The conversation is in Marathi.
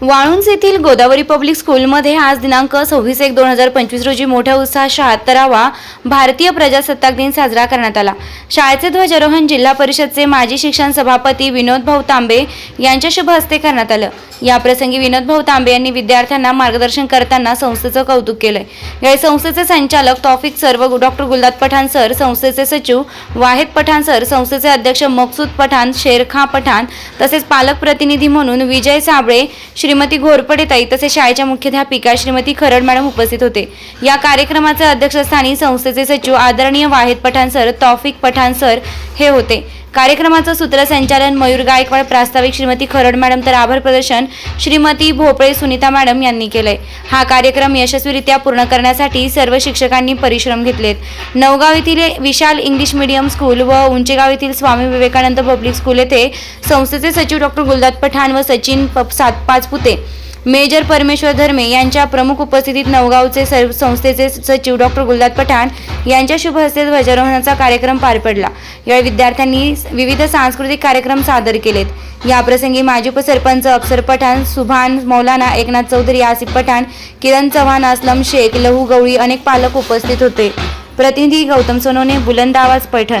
वाळुंज येथील गोदावरी पब्लिक स्कूलमध्ये आज दिनांक सव्वीस एक दोन हजार पंचवीस रोजी मोठ्या उत्साहात शहात्तरावा भारतीय प्रजासत्ताक दिन साजरा करण्यात आला. शाळेचे ध्वजारोहण जिल्हा परिषदचे माजी शिक्षण सभापती विनोद भाऊ तांबे यांच्या शुभ हस्ते करण्यात आलं. याप्रसंगी विनोद भाऊ तांबे यांनी विद्यार्थ्यांना मार्गदर्शन करताना संस्थेचं कौतुक केलंय. यावेळी संस्थेचे संचालक तौफिक सर व डॉक्टर गुलदात पठाण सर संस्थेचे सचिव वाहेद पठाण सर संस्थेचे अध्यक्ष मकसूद पठाण शेरखा पठाण तसेच पालक प्रतिनिधी म्हणून विजय साबळे श्रीमती घोरपडे ताई तसेच शाळेच्या मुख्याध्यापिका श्रीमती खरड मॅडम उपस्थित होते. या कार्यक्रमाचे अध्यक्षस्थानी संस्थेचे सचिव आदरणीय वाहेद पठाण सर तौफिक पठाण सर हे होते. कार्यक्रमाचं सूत्रसंचालन मयूर गायकवाड प्रास्ताविक श्रीमती खरड मॅडम तर आभार प्रदर्शन श्रीमती भोपळे सुनीता मॅडम यांनी केलंय. हा कार्यक्रम यशस्वीरित्या पूर्ण करण्यासाठी सर्व शिक्षकांनी परिश्रम घेतलेत. नवगाव येथील विशाल इंग्लिश मीडियम स्कूल व उंचेगाव येथील स्वामी विवेकानंद पब्लिक स्कूल येथे संस्थेचे सचिव डॉक्टर गुलदात पठाण व सचिन प- सात पाचपुते मेजर परमेश्वर धर्मे यांच्या प्रमुख उपस्थितीत नवगावचे सर्व संस्थेचे सचिव डॉक्टर गुलदाद पठाण यांच्या शुभ हस्ते ध्वजारोहणाचा कार्यक्रम पार पडला. यावेळी विद्यार्थ्यांनी विविध सांस्कृतिक कार्यक्रम सादर केलेत. याप्रसंगी माजी उपसरपंच अक्षर पठाण सुभान मौलाना एकनाथ चौधरी आसिफ पठाण किरण चव्हाण असलम शेख लहू गवळी अनेक पालक उपस्थित होते. प्रतिनिधी गौतम सोनोने बुलंद आवाज पैठण.